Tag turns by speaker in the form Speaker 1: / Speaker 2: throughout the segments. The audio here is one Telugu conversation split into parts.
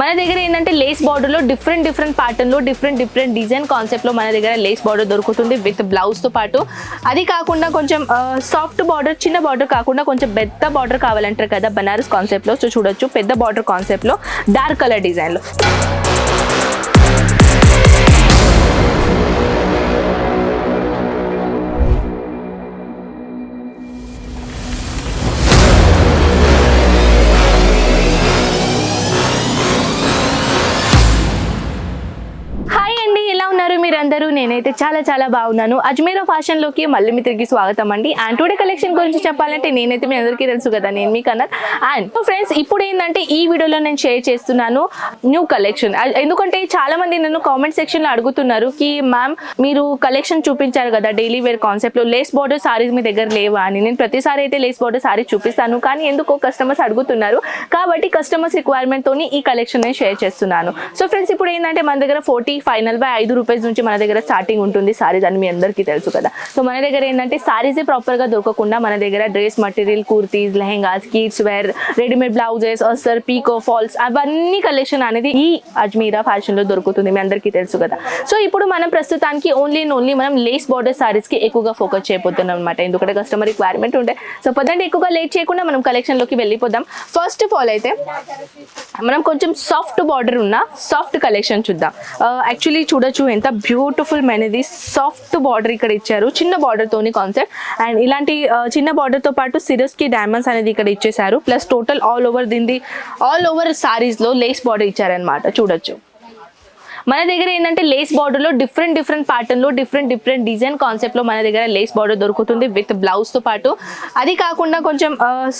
Speaker 1: మన దగ్గర ఏంటంటే లేస్ బార్డర్లో డిఫరెంట్ డిఫరెంట్ ప్యాటర్న్లో డిఫరెంట్ డిఫరెంట్ డిజైన్ కాన్సెప్ట్లో మన దగ్గర లేస్ బార్డర్ దొరుకుతుంది విత్ బ్లౌజ్తో పాటు. అది కాకుండా కొంచెం సాఫ్ట్ బార్డర్ చిన్న బార్డర్ కాకుండా కొంచెం పెద్ద బార్డర్ కావాలంటారు కదా బనారస్ కాన్సెప్ట్లో సో చూడొచ్చు పెద్ద బార్డర్ కాన్సెప్ట్లో డార్క్ కలర్ డిజైన్లో నేనైతే చాలా చాలా బాగున్నాను. అజ్మీరా ఫ్యాషన్లోకి మళ్ళీ మీ తిరిగి స్వాగతం అండి. అండ్ టుడే కలెక్షన్ గురించి చెప్పాలంటే నేనైతే మీ అందరికీ తెలుసు కదా నేను మీకు అన్నారు అండ్ ఫ్రెండ్స్ ఇప్పుడు ఏంటంటే ఈ వీడియోలో నేను షేర్ చేస్తున్నాను న్యూ కలెక్షన్ ఎందుకంటే చాలా మంది నన్ను కామెంట్ సెక్షన్లో అడుగుతున్నారు కి మ్యామ్ మీరు కలెక్షన్ చూపించారు కదా డైలీ వేర్ కాన్సెప్ట్లో. లేస్ బార్డర్ సారీస్ మీ దగ్గర లేవా? అని. నేను ప్రతిసారి అయితే లేస్ బార్డర్ సారీ చూపిస్తాను. కానీ ఎందుకో కస్టమర్స్ అడుగుతున్నారు. కాబట్టి కస్టమర్స్ రిక్వైర్మెంట్ తోని ఈ కలెక్షన్ నేను షేర్ చేస్తున్నాను. సో ఫ్రెండ్స్ ఇప్పుడు ఏంటంటే మన దగ్గర ఫోర్టీ ఫైనల్ బై ఐదు రూపాయల నుంచి మన దగ్గర స్టార్టింగ్ ఉంటుంది సారీస్ అని మీ అందరికీ తెలుసు కదా. సో మన దగ్గర ఏంటంటే సారీసే ప్రాపర్గా దొరకకుండా మన దగ్గర dress material kurtis lehengas kids wear readymade blouses అసర్ pico falls అవన్నీ కలెక్షన్ అనేది ఈ అజ్మీరా ఫ్యాషన్లో దొరుకుతుంది మీ అందరికీ తెలుసు కదా. సో ఇప్పుడు మనం ప్రస్తుతానికి ఓన్లీ అండ్ ఓన్లీ మనం లేస్ బార్డర్ సారీస్కి ఎక్కువగా ఫోకస్ చేయబోతున్నాం అనమాట ఎందుకంటే కస్టమర్ రిక్వైర్మెంట్ ఉండే సో పొద్దుంటే ఎక్కువగా లేట్ చేయకుండా మనం కలెక్షన్లోకి వెళ్ళిపోదాం. ఫస్ట్ ఆఫ్ ఆల్ అయితే మనం కొంచెం సాఫ్ట్ బార్డర్ ఉన్న సాఫ్ట్ కలెక్షన్ చూద్దాం. Uh, యాక్చువల్లీ చూడొచ్చు ఎంత బ్యూటిఫుల్ అనేది సాఫ్ట్ బార్డర్ ఇక్కడ ఇచ్చారు. చిన్న బార్డర్ తోని కాన్సెప్ట్ అండ్ ఇలాంటి చిన్న బార్డర్తో పాటు సిరస్కి డైమండ్స్ అనేది ఇక్కడ ఇచ్చేసారు ప్లస్ టోటల్ ఆల్ ఓవర్ దీనిది ఆల్ ఓవర్ సారీస్లో లేస్ బార్డర్ ఇచ్చారనమాట చూడొచ్చు. మన దగ్గర ఏంటంటే లేస్ బార్డర్లో డిఫరెంట్ డిఫరెంట్ ప్యాటర్న్లో డిఫరెంట్ డిఫరెంట్ డిజైన్ కాన్సెప్ట్లో మన దగ్గర లేస్ బార్డర్ దొరుకుతుంది విత్ బ్లౌజ్తో పాటు. అది కాకుండా కొంచెం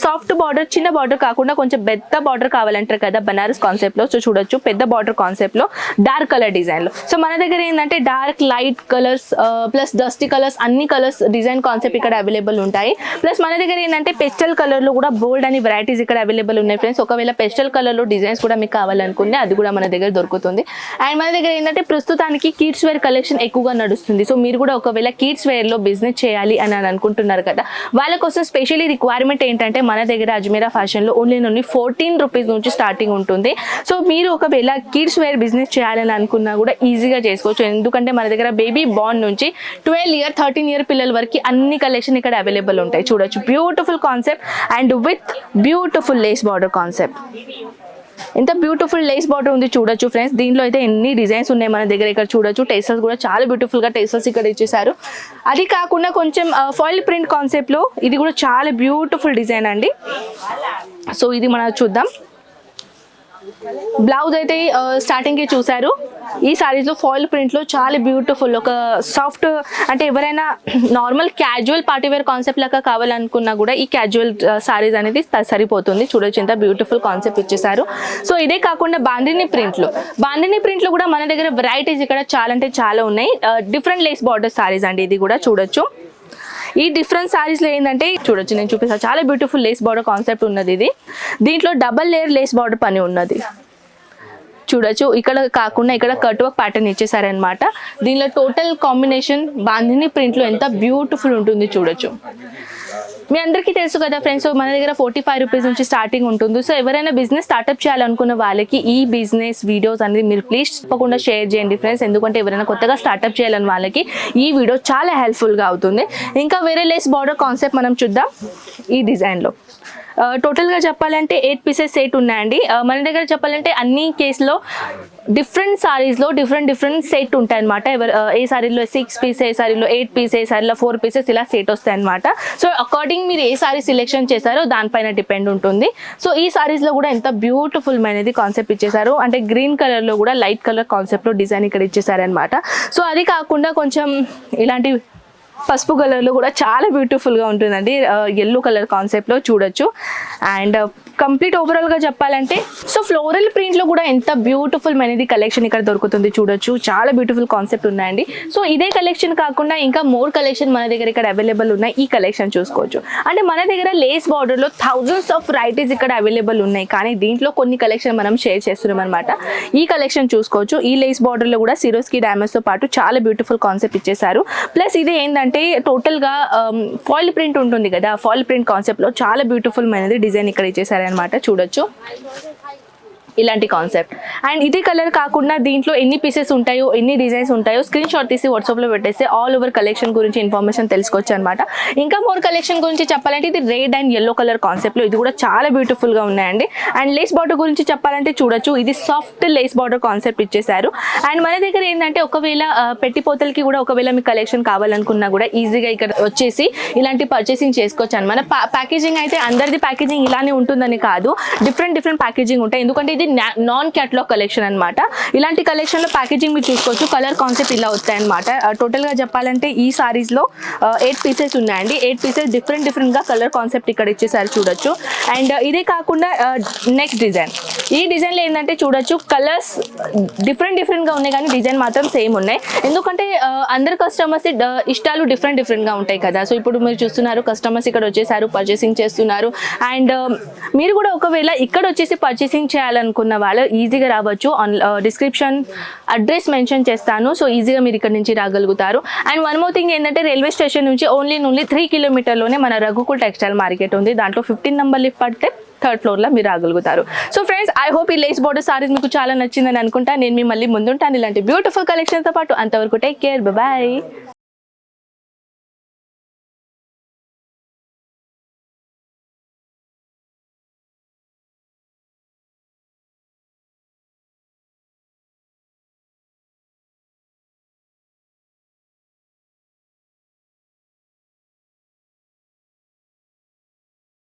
Speaker 1: సాఫ్ట్ బార్డర్ చిన్న బార్డర్ కాకుండా కొంచెం పెద్ద బార్డర్ కావాలంటారు కదా బనారస్ కాన్సెప్ట్లో. సో చూడొచ్చు పెద్ద బార్డర్ కాన్సెప్ట్లో డార్క్ కలర్ డిజైన్లో. సో మన దగ్గర ఏంటంటే dark light colours plus dusty colours అన్ని కలర్స్ డిజైన్ కాన్సెప్ట్ ఇక్కడ అవైలబుల్ ఉంటాయి. ప్లస్ మన దగ్గర ఏంటంటే పెస్టల్ కలర్లో కూడా బోల్డ్ అని వెరైటీస్ ఇక్కడ అవైలబుల్ ఉన్నాయి ఫ్రెండ్స్ ఒకవేళ పెస్టల్ కలర్లో డిజైన్స్ కూడా మీకు కావాలనుకుంటే అది కూడా మన దగ్గర దొరుకుతుంది. అండ్ మన దగ్గర ఏంటంటే ప్రస్తుతానికి కిడ్స్ వేర్ కలెక్షన్ ఎక్కువగా నడుస్తుంది. సో మీరు కూడా ఒకవేళ కిడ్స్ వేర్లో బిజినెస్ చేయాలి అని అని అనుకుంటున్నారు కదా వాళ్ళ కోసం స్పెషల్లీ రిక్వైర్మెంట్ ఏంటంటే మన దగ్గర అజ్మీరా ఫ్యాషన్లో ఓన్లీ నుండి ఫోర్టీన్ రూపీస్ నుంచి స్టార్టింగ్ ఉంటుంది. సో మీరు ఒకవేళ కిడ్స్ వేర్ బిజినెస్ చేయాలని అనుకున్నా కూడా ఈజీగా చేసుకోవచ్చు. ఎందుకంటే మన దగ్గర బేబీ బాండ్ నుంచి ట్వెల్వ్ ఇయర్ థర్టీన్ ఇయర్ పిల్లల వరకు అన్ని కలెక్షన్ ఇక్కడ అవైలబుల్ ఉంటాయి. చూడొచ్చు. Beautiful concept and with beautiful lace border concept ఎంత బ్యూటిఫుల్ లేస్ బార్డర్ ఉంది చూడొచ్చు ఫ్రెండ్స్ దీంట్లో అయితే ఎన్ని డిజైన్స్ ఉన్నాయి మన దగ్గర ఇక్కడ చూడొచ్చు. టేస్టర్స్ కూడా చాలా బ్యూటిఫుల్గా టేస్టర్స్ ఇక్కడ ఇచ్చేసారు అది కాకుండా కొంచెం ఫాయిల్ ప్రింట్ కాన్సెప్ట్లో ఇది కూడా చాలా బ్యూటిఫుల్ డిజైన్ అండి. సో ఇది మనం చూద్దాం. బ్లౌజ్ అయితే స్టార్టింగ్కి చూసారు ఈ సారీస్లో ఫాయిల్ ప్రింట్లో చాలా బ్యూటిఫుల్ ఒక సాఫ్ట్ అంటే ఎవరైనా normal casual party wear concept లాగా కావాలనుకున్నా కూడా ఈ క్యాజువల్ సారీస్ అనేది సరిపోతుంది. చూడొచ్చు ఎంత బ్యూటిఫుల్ కాన్సెప్ట్ ఇచ్చేసారు. సో ఇదే కాకుండా బాందిని ప్రింట్లో బాందిని ప్రింట్లో కూడా మన దగ్గర వెరైటీస్ ఇక్కడ చాలా అంటే చాలా ఉన్నాయి. డిఫరెంట్ లేస్ బార్డర్ సారీస్ అండి ఇది కూడా చూడొచ్చు. ఈ డిఫరెంట్ సారీస్లో ఏంటంటే చూడొచ్చు నేను చూపిస్తాను చాలా బ్యూటిఫుల్ లేస్ బార్డర్ కాన్సెప్ట్ ఉన్నది ఇది. దీంట్లో డబల్ లేయర్ లేస్ బార్డర్ పని ఉన్నది. చూడొచ్చు. ఇక్కడ కాకుండా ఇక్కడ కట్ వర్క్ ప్యాటర్న్ ఇచ్చేసారనమాట దీనిలో టోటల్ కాంబినేషన్ బాంధిని ప్రింట్లో ఎంత బ్యూటిఫుల్ ఉంటుంది చూడొచ్చు. మీ అందరికీ తెలుసు కదా ఫ్రెండ్స్ మన దగ్గర ఫోర్టీ ఫైవ్ రూపీస్ నుంచి స్టార్టింగ్ ఉంటుంది. సో ఎవరైనా బిజినెస్ స్టార్ట్అప్ చేయాలనుకున్న వాళ్ళకి ఈ బిజినెస్ వీడియోస్ అనేది మీరు ప్లీజ్ తప్పకుండా షేర్ చేయండి ఫ్రెండ్స్ ఎందుకంటే ఎవరైనా కొత్తగా స్టార్ట్అప్ చేయాలని వాళ్ళకి ఈ వీడియో చాలా హెల్ప్ఫుల్గా అవుతుంది. ఇంకా వేరే లేస్ బార్డర్ కాన్సెప్ట్ మనం చూద్దాం ఈ డిజైన్లో టోటల్గా చెప్పాలంటే ఎయిట్ పీసెస్ సెట్ ఉన్నాయండి. మన దగ్గర చెప్పాలంటే అన్ని కేసులో డిఫరెంట్ సారీస్లో డిఫరెంట్ డిఫరెంట్ సెట్ ఉంటాయి అనమాట ఎవరు ఏ సారీలో సిక్స్ పీస్ ఏ సారీలో ఎయిట్ పీస్ ఏ సారీలో ఫోర్ పీసెస్ ఇలా సెట్ వస్తాయి అనమాట సో అకార్డింగ్ మీరు ఏ సారీ సెలెక్షన్ చేశారో దానిపైన డిపెండ్ ఉంటుంది. సో ఈ సారీస్లో కూడా ఎంత బ్యూటిఫుల్ అనేది కాన్సెప్ట్ ఇచ్చేసారు అంటే గ్రీన్ కలర్లో కూడా లైట్ కలర్ కాన్సెప్ట్లో డిజైన్ ఇక్కడ ఇచ్చేసారనమాట సో అది కాకుండా కొంచెం ఇలాంటి పసుపు కలర్లో కూడా చాలా బ్యూటిఫుల్గా ఉంటుందండి. ఎల్లో కలర్ కాన్సెప్ట్లో చూడొచ్చు. అండ్ కంప్లీట్ ఓవరాల్గా చెప్పాలంటే సో ఫ్లోరల్ ప్రింట్లో కూడా ఎంత బ్యూటిఫుల్ అనేది కలెక్షన్ ఇక్కడ దొరుకుతుంది చూడొచ్చు. చాలా బ్యూటిఫుల్ కాన్సెప్ట్ ఉన్నాయండి. సో ఇదే కలెక్షన్ కాకుండా ఇంకా మోర్ కలెక్షన్ మన దగ్గర ఇక్కడ అవైలబుల్ ఉన్నాయి. ఈ కలెక్షన్ చూసుకోవచ్చు. అంటే మన దగ్గర లేస్ బార్డర్లో థౌజండ్స్ ఆఫ్ వెరైటీస్ ఇక్కడ అవైలబుల్ ఉన్నాయి. కానీ దీంట్లో కొన్ని కలెక్షన్ మనం షేర్ చేస్తున్నాం అనమాట ఈ కలెక్షన్ చూసుకోవచ్చు. ఈ లేస్ బార్డర్లో కూడా సిరోస్కి తో పాటు చాలా బ్యూటిఫుల్ కాన్సెప్ట్ ఇచ్చేసారు ప్లస్ ఇది ఏంటంటే టోటల్గా ఫాయిల్ ప్రింట్ ఉంటుంది కదా ఫాయిల్ ప్రింట్ కాన్సెప్ట్లో చాలా బ్యూటిఫుల్ అనేది డిజైన్ ఇక్కడ అనమాట చూడొచ్చు. ఇలాంటి కాన్సెప్ట్ అండ్ ఇదే కలర్ కాకుండా దీంట్లో ఎన్ని పీసెస్ ఉంటాయో ఎన్ని డిజైన్స్ ఉంటాయో స్క్రీన్ షాట్ తీసి వాట్సాప్లో పెట్టేస్తే ఆల్ ఓవర్ కలెక్షన్ గురించి ఇన్ఫర్మేషన్ తెలుసుకోవచ్చు అనమాట ఇంకా మోర్ కలెక్షన్ గురించి చెప్పాలంటే ఇది రెడ్ అండ్ ఎల్లో కలర్ కాన్సెప్ట్లో ఇది కూడా చాలా బ్యూటిఫుల్గా ఉన్నాయండి. అండ్ లేస్ బార్డర్ గురించి చెప్పాలంటే చూడొచ్చు ఇది సాఫ్ట్ లేస్ బార్డర్ కాన్సెప్ట్ ఇచ్చేసారు అండ్ మన దగ్గర ఏంటంటే ఒకవేళ పెట్టిపోతలకి కూడా ఒకవేళ మీకు కలెక్షన్ కావాలనుకున్నా కూడా ఈజీగా ఇక్కడ వచ్చేసి ఇలాంటి పర్చేసింగ్ చేసుకోవచ్చు అనమాట ప్యాకేజింగ్ అయితే అందరిది ప్యాకేజింగ్ ఇలానే ఉంటుందని కాదు. డిఫరెంట్ డిఫరెంట్ ప్యాకేజింగ్ ఉంటాయి. ఎందుకంటే ఇది నాన్ క్యాటలాగ్ కలెక్షన్ అనమాట ఇలాంటి కలెక్షన్లో ప్యాకేజింగ్ మీరు చూసుకోవచ్చు. కలర్ కాన్సెప్ట్ ఇలా వస్తాయి అనమాట టోటల్గా చెప్పాలంటే ఈ సారీస్లో ఎయిట్ పీసెస్ ఉన్నాయండి. ఎయిట్ పీసెస్ డిఫరెంట్ డిఫరెంట్గా కలర్ కాన్సెప్ట్ ఇక్కడ ఇచ్చేసారి చూడొచ్చు. అండ్ ఇదే కాకుండా నెక్స్ట్ డిజైన్ ఈ డిజైన్లో ఏంటంటే చూడొచ్చు కలర్స్ డిఫరెంట్ డిఫరెంట్గా ఉన్నాయి కానీ డిజైన్ మాత్రం సేమ్ ఉన్నాయి. ఎందుకంటే అందరు కస్టమర్స్ ఇష్టాలు డిఫరెంట్ డిఫరెంట్గా ఉంటాయి కదా. సో ఇప్పుడు మీరు చూస్తున్నారు కస్టమర్స్ ఇక్కడ వచ్చేసారు పర్చేసింగ్ చేస్తున్నారు. అండ్ మీరు కూడా ఒకవేళ ఇక్కడ వచ్చేసి పర్చేసింగ్ చేయాలను చేయాలనుకున్న వాళ్ళు ఈజీగా రావచ్చు. ఆన్ డిస్క్రిప్షన్ అడ్రస్ మెన్షన్ చేస్తాను. సో ఈజీగా మీరు ఇక్కడ నుంచి రాగలుగుతారు. అండ్ వన్ మోర్ థింగ్ ఏంటంటే రైల్వే స్టేషన్ నుంచి ఓన్లీ ఓన్లీ త్రీ కిలోమీటర్లోనే మన రఘుకుల్ టెక్స్టైల్ మార్కెట్ ఉంది. దాంట్లో ఫిఫ్టీన్ నెంబర్ లిఫ్ట్ పడితే థర్డ్ ఫ్లోర్లో మీరు రాగలుగుతారు. సో ఫ్రెండ్స్ ఐ హోప్ ఈ లేస్ బోర్డర్ సారీస్ మీకు చాలా నచ్చిందని అనుకుంటా. నేను మీ మళ్ళీ ముందుంటాను. ఇలాంటి బ్యూటిఫుల్ కలెక్షన్తో పాటు అంతవరకు టేక్ కేర్ బాయ్